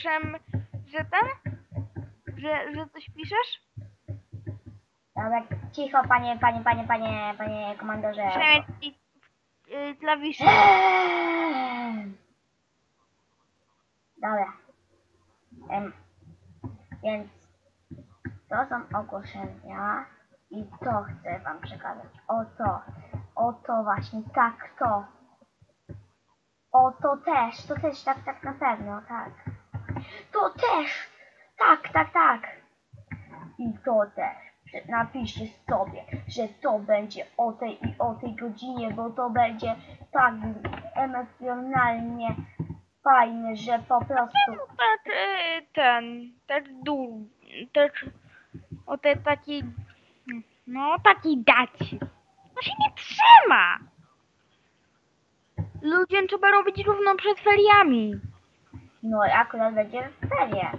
słyszałem, że ten, że, że coś piszesz? Dobra, cicho, panie, panie, panie, panie, panie komandorze. Słyszałem i y, klawisze. Eee. Dobra. Em, więc to są ogłoszenia i to chcę wam przekazać. O to. O to właśnie, tak to. O to też, to też, tak, tak na pewno, tak. To też, tak, tak, tak. I to też. Napiszcie sobie, że to będzie o tej i o tej godzinie, bo to będzie tak emocjonalnie fajne, że po prostu. Tak, ten, tak dół, tak, o tej takiej, no takiej daci. No się nie trzyma. Ludziom trzeba robić równo przed feriami. No i akurat będzie ferie.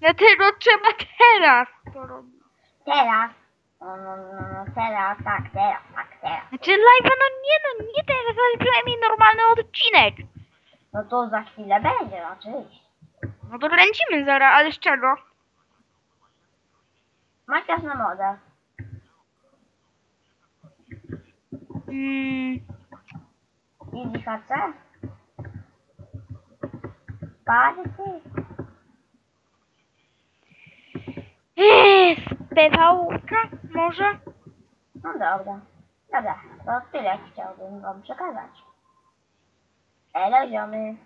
Dlatego trzeba teraz to robić. Teraz. No, no, no, no, teraz, tak, teraz, tak, teraz. Znaczy live, no nie no, nie teraz, ale przynajmniej normalny odcinek. No to za chwilę będzie, no oczywiście. No to kręcimy zaraz, ale z czego? Makiaż na modę. Mm, Easy HC. Party. eee, spewałka może? No dobra. Dobra, to tyle chciałbym wam przekazać. Elo ziomy.